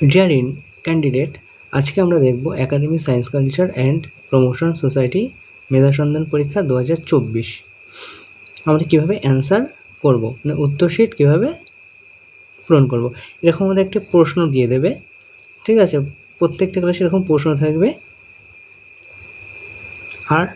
Deer in candidate আজকে আমরা দেখব academy science culture and promotion society মেধা সন্ধান পরীক্ষা দু হাজার চব্বিশ। আমরা কীভাবে অ্যান্সার করব? মানে উত্তর শিট কীভাবে পূরণ করব? এরকম আমাদের একটি প্রশ্ন দিয়ে দেবে। ঠিক আছে? প্রত্যেকটা ক্লাসে এরকম প্রশ্ন থাকবে। আর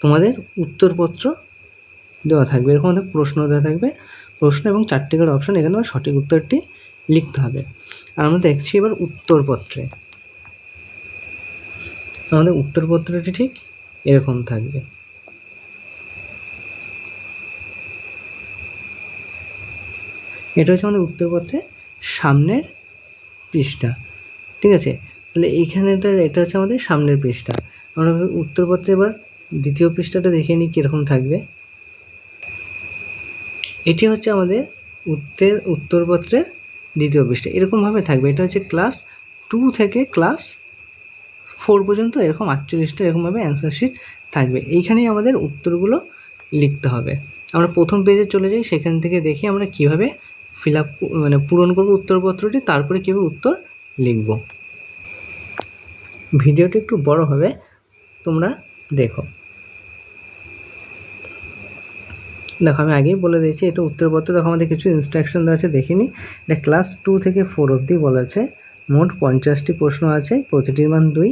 তোমাদের উত্তরপত্র দেওয়া থাকবে। এরকম আমাদের প্রশ্ন দেওয়া থাকবে। প্রশ্ন এবং চারটি করে অপশন এখানে সঠিক উত্তরটি লিখতে হবে। আর আমরা দেখছি এবার উত্তরপত্রে। আমাদের উত্তরপত্রটি ঠিক এরকম থাকবে। এটা হচ্ছে আমাদের উত্তরপত্রে সামনের পৃষ্ঠা। ঠিক আছে? তাহলে এইখানেটা এটা হচ্ছে আমাদের সামনের পৃষ্ঠা। আমরা উত্তরপত্রে এবার দ্বিতীয় পৃষ্ঠাটা দেখে নিই কীরকম থাকবে। এটি হচ্ছে আমাদের উত্তর, উত্তরপত্রের দ্বিতীয় পৃষ্ঠা। এরকমভাবে থাকবে। এটা হচ্ছে ক্লাস টু থেকে ক্লাস ফোর পর্যন্ত এরকম আটচল্লিশটা এরকমভাবে অ্যান্সার শিট থাকবে। এইখানেই আমাদের উত্তরগুলো লিখতে হবে। আমরা প্রথম পেজে চলে যাই। সেখান থেকে দেখি আমরা কীভাবে ফিল আপ মানে পূরণ করব উত্তরপত্রটি। তারপরে কীভাবে উত্তর লিখব। ভিডিওটি একটু বড় হবে। তোমরা দেখো। দেখো, আমি আগেই বলে দিয়েছি, এটা উত্তরপত্র, দেখো, আমাদের কিছু ইনস্ট্রাকশন আছে দেখিনি। এটা ক্লাস টু থেকে ফোর অবধি বলা আছে মোট পঞ্চাশটি প্রশ্ন আছে, প্রতিটির মান দুই।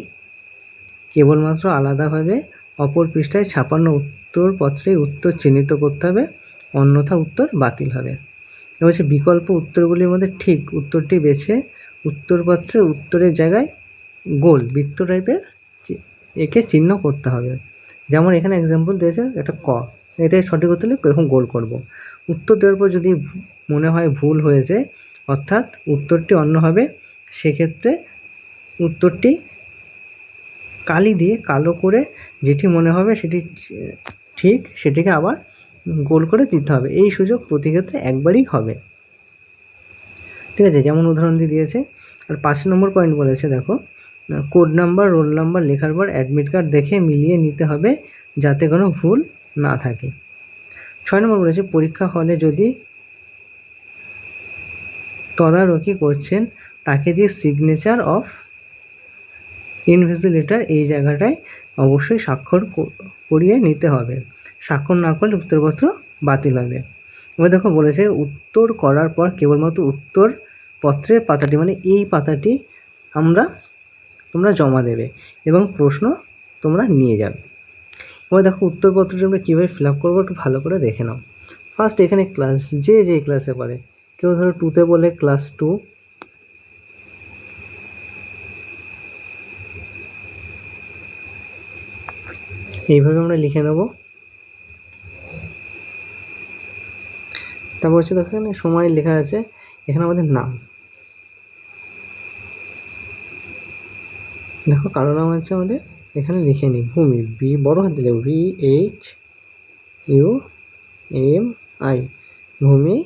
কেবলমাত্র আলাদাভাবে অপর পৃষ্ঠায় ছাপান্ন উত্তরপত্রে উত্তর চিহ্নিত করতে হবে, অন্যথা উত্তর বাতিল হবে। এবার হচ্ছে বিকল্প উত্তরগুলির মধ্যে ঠিক উত্তরটি বেছে উত্তরপত্রের উত্তরের জায়গায় গোল, বৃত্ত টাইপের একে চিহ্ন করতে হবে। যেমন এখানে এক্সাম্পল দিয়েছে, একটা ক। এটাই সঠিক উত্তর হলে এরকম গোল করব। উত্তর দেওয়ার পর যদি মনে হয় ভুল হয়েছে অর্থাৎ উত্তরটি অন্য হবে, সেক্ষেত্রে উত্তরটি কালি দিয়ে কালো করে যেটি মনে হবে সেটি ঠিক সেটিকে আবার গোল করে দিতে হবে। এই সুযোগ প্রতি ক্ষেত্রে একবারই হবে। ঠিক আছে, যেমন উদাহরণ দিয়ে দিয়েছে। আর পাঁচ নম্বর পয়েন্ট বলেছে, দেখো কোড নাম্বার রোল নাম্বার লেখার পর অ্যাডমিট কার্ড দেখে মিলিয়ে নিতে হবে যাতে কোনো ভুল না থাকে। ছয় নম্বর বলেছে, পরীক্ষা হলে যদি তদারকি করছেন, তাকে দিয়ে সিগনেচার অফ ইনভিজিলেটার এই জায়গাটায় অবশ্যই স্বাক্ষর করিয়ে নিতে হবে। স্বাক্ষর না করলে উত্তরপত্র বাতিল হবে। এবার দেখো বলেছে, উত্তর করার পর কেবলমাত্র উত্তর পত্রের পাতাটি মানে এই পাতাটি আমরা, তোমরা জমা দেবে এবং প্রশ্ন তোমরা নিয়ে যাবে। এবার দেখো উত্তরপত্রটি আমরা কীভাবে ফিল আপ করব একটু ভালো করে দেখে নাও। ফার্স্ট এখানে ক্লাস যে যে ক্লাসে পারে, কেউ ধরো টুতে বলে ক্লাস টু এইভাবে আমরা লিখে নেব। তারপর হচ্ছে দেখো এখানে সময় লেখা আছে, এখানে আমাদের নাম। দেখো কারও নাম হচ্ছে আমাদের এখানে লিখে নিই ভূমি বি বড় হাতে দিলে V H U M I ভূমি,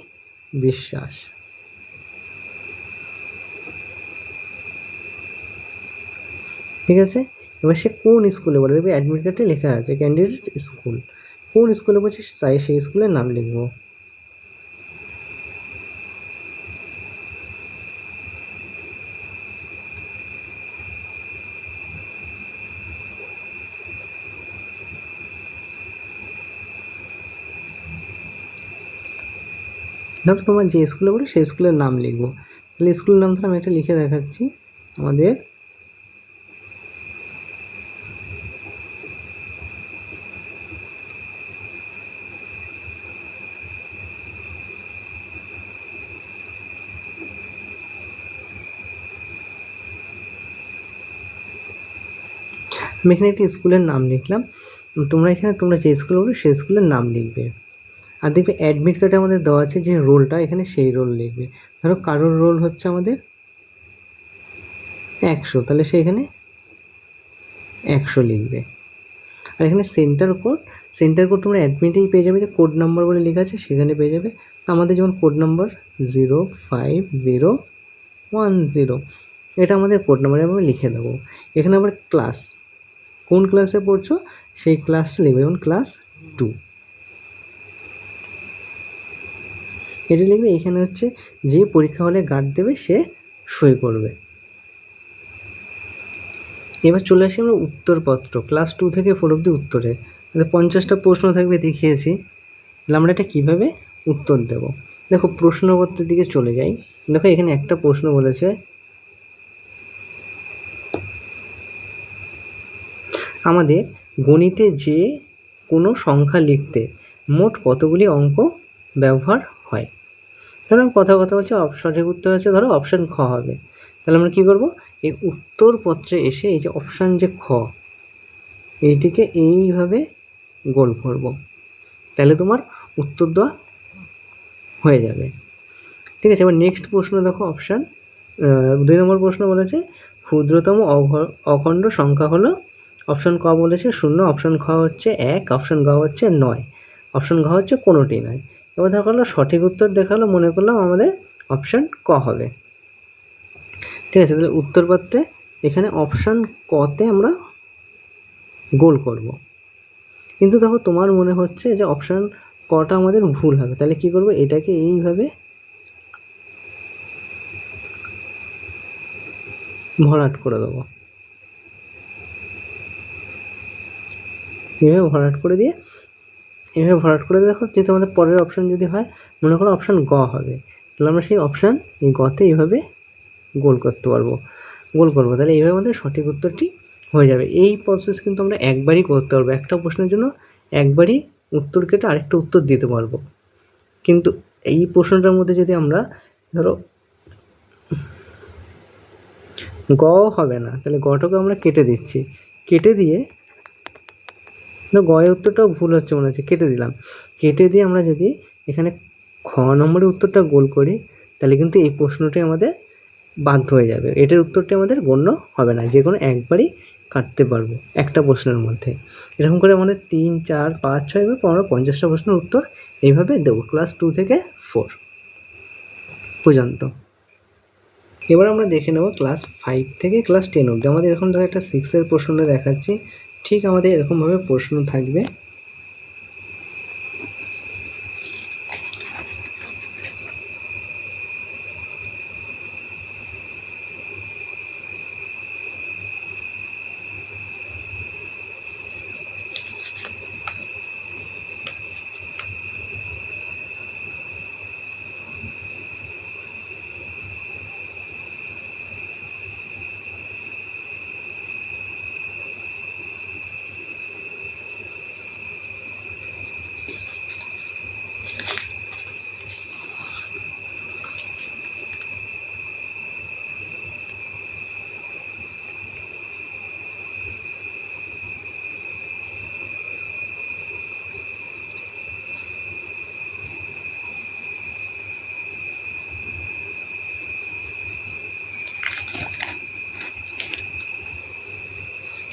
বিশ্বাস। ঠিক আছে? এবার সে কোন স্কুলে পড়ে? দেখবে অ্যাডমিট কার্ডে লেখা আছে ক্যান্ডিডেট স্কুল কোন স্কুলে পড়ছে তাই সেই স্কুলের নাম লিখব। ধরো তোমার যে স্কুলে পড়ে, সেই স্কুলের নাম লিখব। তাহলে স্কুলের নাম ধরো আমি একটা লিখে দেখাচ্ছি আমাদের। আমি এখানে একটি স্কুলের নাম লিখলাম। তোমরা এখানে, তোমরা যে স্কুলে পড়ো, সেই স্কুলের নাম লিখবে। আর দেখবে অ্যাডমিট কার্ডে আমাদের দেওয়া আছে যে রোলটা, এখানে সেই রোল লিখবে। ধরো কারোর রোল হচ্ছে আমাদের একশো, তাহলে সে এখানে একশো লিখবে। আর এখানে সেন্টার কোড সেন্টার কোড তোমরা অ্যাডমিটেই পেয়ে যাবে যে কোড নাম্বার বলে লেখা আছে, সেখানে পেয়ে যাবে। তো আমাদের যেমন code number zero five zero one zero এটা আমাদের কোড নাম্বারে আমরা লিখে দেবো। এখানে আবার ক্লাস কোন ক্লাসে পড়ছো? সেই ক্লাসটা লিখবে, যেমন ক্লাস টু এটি লিখবে এখানে হচ্ছে যে পরীক্ষা হলে গার্ড দেবে, সে সই করবে। এবার চলে আসি আমরা উত্তরপত্র ক্লাস টু থেকে ফোর অব্দি উত্তরে। তাহলে পঞ্চাশটা প্রশ্ন থাকবে, দেখিয়েছি। তাহলে আমরা এটা কীভাবে উত্তর দেব? দেখো, প্রশ্নপত্রের দিকে চলে যাই। দেখো, এখানে একটা প্রশ্ন বলেছে, আমাদের গণিতে যে কোনো সংখ্যা লিখতে মোট কতগুলি অঙ্ক ব্যবহার ধরো আমি কথা কথা বলছি সঠিক উত্তর আছে, ধরো অপশান খ হবে। তাহলে আমরা কী করব? এই উত্তরপত্রে এসে এই যে অপশান যে খ, এইটিকে এইভাবে গোল করব। তাহলে তোমার উত্তর দেওয়া হয়ে যাবে। ঠিক আছে, এবার নেক্সট প্রশ্ন দেখো অপশান দুই নম্বর প্রশ্ন বলেছে, ক্ষুদ্রতম অখণ্ড সংখ্যা হলো অপশান ক বলেছে শূন্য অপশান খ হচ্ছে এক অপশান গ হচ্ছে নয় অপশান ঘ হচ্ছে কোনোটি নয়। এবার দেখা হলো সঠিক উত্তর দেখাল, মনে করলাম আমাদের অপশান ক হবে। ঠিক আছে, তাহলে উত্তরপত্রে এখানে অপশান কতে আমরা গোল করব। কিন্তু দেখো, তোমার মনে হচ্ছে যে অপশান কটা আমাদের ভুল হবে। তাহলে কি করব? এটাকে এইভাবে ভরাট করে দেবো। এইভাবে ভরাট করে দিয়ে এইভাবে ভরাট করে দেখো যেহেতু আমাদের পরের অপশান যদি হয়, মনে করো অপশান গ হবে। তাহলে আমরা সেই অপশান গতে এইভাবে গোল করতে পারব। গোল করব। তাহলে এইভাবে আমাদের সঠিক উত্তরটি হয়ে যাবে। এই প্রসেস কিন্তু আমরা একবারই করতে পারব। একটা প্রশ্নের জন্য একবারই উত্তর কেটে আরেকটা উত্তর দিতে পারব। কিন্তু এই প্রশ্নটার মধ্যে যদি আমরা ধরো গ হবে না, তাহলে গটাকে আমরা কেটে দিচ্ছি। কেটে দিয়ে গয়ের উত্তরটাও ভুল হচ্ছে মনে হচ্ছে, কেটে দিলাম। কেটে দিয়ে আমরা যদি এখানে খ নম্বরের উত্তরটা গোল করি, তাহলে কিন্তু এই প্রশ্নটি আমাদের বাধ্য হয়ে যাবে। এটার উত্তরটি আমাদের গণ্য হবে না, যে কোনো একবারই কাটতে পারব একটা প্রশ্নের মধ্যে। এরকম করে আমাদের তিন, চার, পাঁচ, ছয় বা আমরা পঞ্চাশটা প্রশ্নের উত্তর এইভাবে দেবো, ক্লাস টু থেকে ফোর পর্যন্ত। এবার আমরা দেখে নেব ক্লাস ফাইভ থেকে ক্লাস টেন অবধি। আমাদের এরকম ধরো একটা সিক্সের প্রশ্নটা দেখাচ্ছি। ঠিক আমাদের এরকমভাবে প্রশ্ন থাকবে।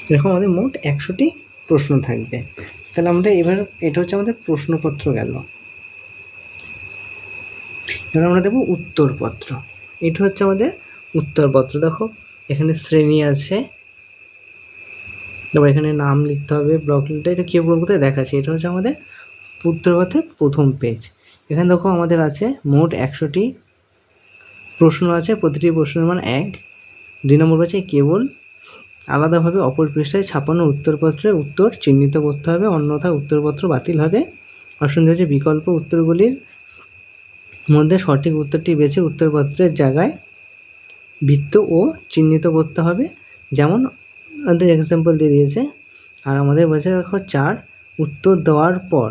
এরকম আমাদের মোট একশোটি প্রশ্ন থাকবে। তাহলে আমরা এবার এটা হচ্ছে আমাদের প্রশ্নপত্র গেল। এবার আমরা দেবো উত্তরপত্র। এটা হচ্ছে আমাদের উত্তরপত্র। দেখো, এখানে শ্রেণি আছে। তারপর এখানে নাম লিখতে হবে ব্লক লিখতে এটা কেউ বলতে দেখাচ্ছে? এটা হচ্ছে আমাদের উত্তরপত্রের প্রথম পেজ এখানে দেখো আমাদের আছে মোট একশোটি প্রশ্ন আছে। প্রতিটি প্রশ্নের মান এক। দুই নম্বর আছে কেবল আলাদাভাবে অপর পৃষ্ঠায় ছাপানো উত্তরপত্রে উত্তর চিহ্নিত করতে হবে, অন্যথায় উত্তরপত্র বাতিল হবে। অপশন হচ্ছে বিকল্প উত্তরগুলির মধ্যে সঠিক উত্তরটি বেছে উত্তরপত্রের জায়গায় বৃত্ত ও চিহ্নিত করতে হবে। যেমন আমাদের এক্সাম্পল দিয়ে দিয়েছে, আর আমাদের বলছে দেখো চার, উত্তর দেওয়ার পর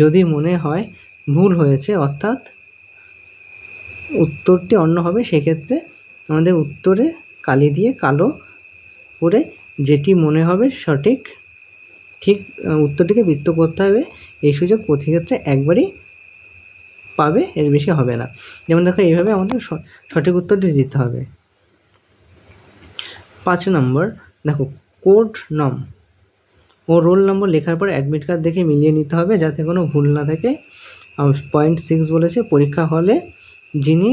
যদি মনে হয় ভুল হয়েছে, অর্থাৎ উত্তরটি অন্য হবে, সেক্ষেত্রে আমাদের উত্তরে কালি দিয়ে কালো করে যেটি মনে হবে সঠিক, ঠিক উত্তরটিকে বৃত্ত করতে হবে। এই সুযোগ প্রতি ক্ষেত্রে একবারই পাবে, এর বেশি হবে না। যেমন দেখো, এইভাবে আমাদের সঠিক উত্তরটি দিতে হবে। পাঁচ নম্বর, দেখো, কোড নম। ও রোল নম্বর লেখার পর অ্যাডমিট কার্ড দেখে মিলিয়ে নিতে হবে, যাতে কোনো ভুল না থাকে। পয়েন্ট সিক্স বলেছে, পরীক্ষা হলে যিনি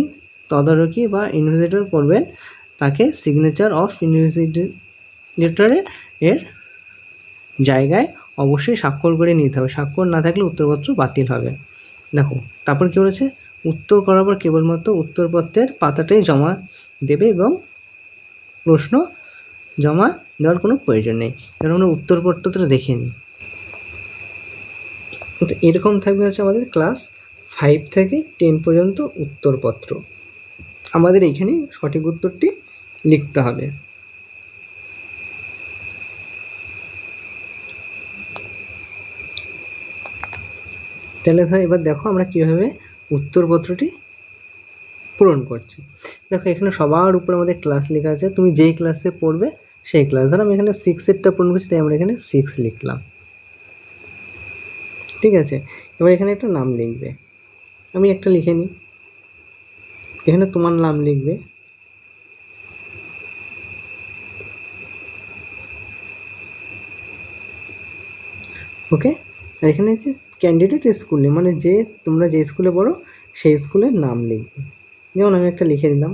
তদারকি বা ইনভেস্টিগেটর করবেন, তাকে সিগনেচার অফ ইনভেস্টিগেটরে এর জায়গায় অবশ্যই স্বাক্ষর করে নিতে হবে। স্বাক্ষর না থাকলে উত্তরপত্র বাতিল হবে। দেখো, তারপর কী বলেছে? উত্তর করার পর কেবলমাত্র উত্তরপত্রের পাতাটাই জমা দেবে এবং প্রশ্ন জমা দেওয়ার কোনো প্রয়োজন নেই। এবার আমরা উত্তরপত্রটা দেখে নিই তো এরকম থাকবে হচ্ছে আমাদের ক্লাস ফাইভ থেকে টেন পর্যন্ত উত্তরপত্র। আমাদের এইখানে সঠিক উত্তরটি লিখতে হবে। তাহলে ধর এবার দেখো আমরা কীভাবে উত্তরপত্রটি পূরণ করছি। দেখো এখানে সবার উপরে আমাদের ক্লাস লেখা আছে, তুমি যেই ক্লাসে পড়বে সেই ক্লাস ধরো আমি এখানে সিক্সেরটা পূরণ করছি, তাই আমরা এখানে সিক্স লিখলাম। ঠিক আছে? এবার এখানে একটা নাম লিখবে। আমি একটা লিখে নিই। এখানে তোমার নাম লিখবে। ওকে আর এখানে যে ক্যান্ডিডেট স্কুল নেম মানে যে তোমরা যে স্কুলে পড়ো, সেই স্কুলের নাম লিখবে। যেমন আমি একটা লিখে দিলাম।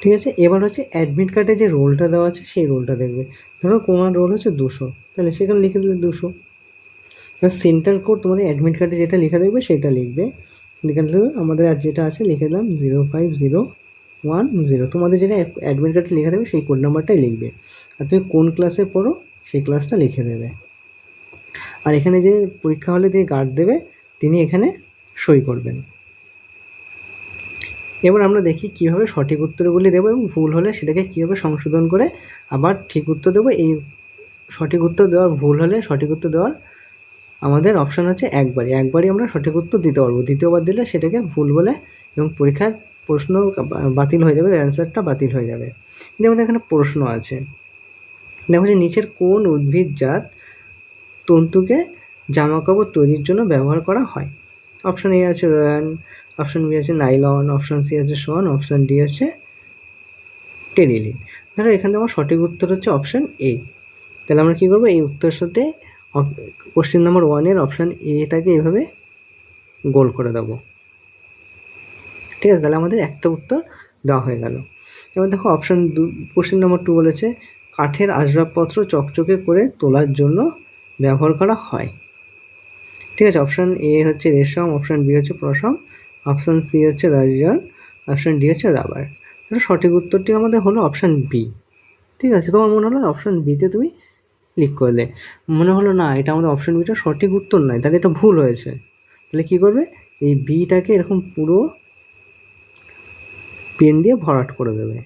ঠিক আছে, এবার হচ্ছে অ্যাডমিট কার্ডে যে রোলটা দেওয়া আছে, সেই রোলটা দেখবে। ধরো কোমার রোল হচ্ছে দুশো, তাহলে সেখানে লিখে দিলে দুশো। এবার সেন্টার কোড তোমাদের অ্যাডমিট কার্ডে যেটা লেখা দেখবে সেটা লিখবে। এখান থেকে আমাদের আর যেটা আছে লিখে দিলাম zero five zero one zero তোমাদের যেটা অ্যাডমিট কার্ডে লেখা দেবে সেই কোড নাম্বারটাই লিখবে। আর তুমি কোন ক্লাসে পড়ো সেই ক্লাসটা লিখে দেবে। আর এখানে যে পরীক্ষা হলে যে গার্ড দেবে, তিনি এখানে সই করবেন। এবার আমরা দেখি কীভাবে সঠিক উত্তরগুলি দেবো এবং ভুল হলে সেটাকে কীভাবে সংশোধন করে আবার ঠিক উত্তর দেবো। এই সঠিক উত্তর দেওয়ার ভুল হলে সঠিক উত্তর দেওয়ার আমাদের অপশান হচ্ছে একবারই। একবারই আমরা সঠিক উত্তর দিতে পারব। দ্বিতীয়বার দিলে সেটাকে ভুল বলে এবং পরীক্ষার প্রশ্ন বাতিল হয়ে যাবে অ্যান্সারটা বাতিল হয়ে যাবে। যেমন এখানে প্রশ্ন আছে। দেখো যে নিচের কোন উদ্ভিদ জাত তন্তুকে জামাকাপড় তৈরির জন্য ব্যবহার করা হয়? অপশান এ আছে রয়ান অপশান বি আছে নাইলন অপশান সি আছে সোয়ান অপশান ডি হচ্ছে টেনিলিন। ধরো এখানে আমার সঠিক উত্তর হচ্ছে অপশান এ তাহলে আমরা কী করব? এই উত্তর সাথে কোশ্চেন নাম্বার ওয়ানের অপশান এটাকে এইভাবে গোল করে দেবো। ঠিক আছে, তাহলে আমাদের একটা উত্তর দেওয়া হয়ে গেল। এবার দেখো অপশান দু কোশ্চেন নাম্বার টু বলেছে, কাঠের আসবাবপত্র চকচকে করে তোলার জন্য ব্যবহার করা হয়। ঠিক আছে অপশান এ হচ্ছে রেশম অপশান বি হচ্ছে প্রশম অপশান সি হচ্ছে রাজন অপশান ডি হচ্ছে রাবার। তাহলে সঠিক উত্তরটি আমাদের হলো অপশান বি ঠিক আছে, তোমার মনে হলো অপশান বিতে তুমি ক্লিক করলে। মনে হলো না, এটা আমাদের অপশান বিটা সঠিক উত্তর নয় তাহলে এটা ভুল হয়েছে। তাহলে কী করবে? এই বিটাকে এরকম পুরো পেন দিয়ে ভরাট করে দেবে।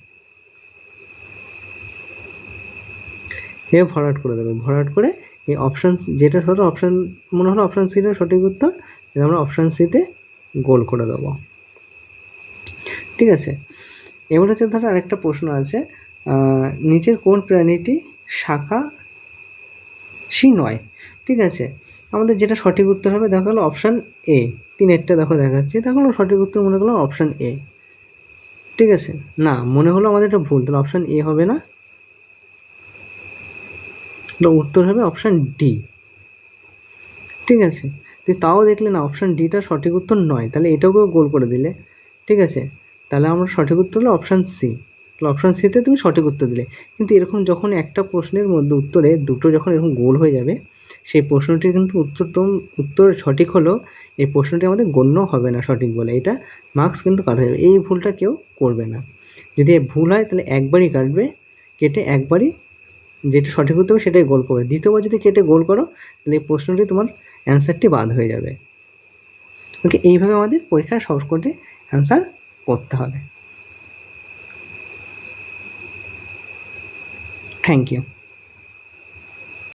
এ ভরাট করে দেবে। ভরাট করে এই অপশান যেটা ধরো অপশান মনে হলো অপশান সিটা সঠিক উত্তর আমরা অপশান সিতে গোল করে দেবো। ঠিক আছে? এবার হচ্ছে ধরো আরেকটা প্রশ্ন আছে নিচের কোন প্রাণীটি শাখা সি নয়, ঠিক আছে? আমাদের যেটা সঠিক উত্তর হবে, দেখা গেলো অপশান এ তিনেরটা দেখো দেখাচ্ছি, দেখা গেলো সঠিক উত্তর মনে করলাম অপশান এ ঠিক আছে? না, মনে হলো আমাদের এটা ভুল, তাহলে অপশান এ হবে না। উত্তর হবে অপশান ডি ঠিক আছে? তুই তাও দেখলে না অপশান ডিটা সঠিক উত্তর নয়, তাহলে এটাকেও গোল করে দিলে, ঠিক আছে? তাহলে আমরা সঠিক উত্তর হলো অপশান সি তাহলে অপশান সিতে তুমি সঠিক উত্তর দিলে। কিন্তু এরকম যখন একটা প্রশ্নের মধ্যে উত্তরে দুটো যখন এরকম গোল হয়ে যাবে, সেই প্রশ্নটির কিন্তু উত্তর উত্তর সঠিক হলো, এই প্রশ্নটি আমাদের গণ্য হবে না সঠিক বলে। এটা মার্কস কিন্তু কাটা যাবে। এই ভুলটা কেউ করবে না। যদি ভুল হয়, তাহলে একবারই কাটবে, কেটে একবারই যেটা সঠিক উত্তর সেটাই গোল করবে। দ্বিতীয়বার যদি কেটে গোল করো, তাহলে এই প্রশ্নটি তোমার অ্যান্সারটি বাদ হয়ে যাবে। ওকে এইভাবে আমাদের পরীক্ষার সবকটি অ্যান্সার করতে হবে। Thank you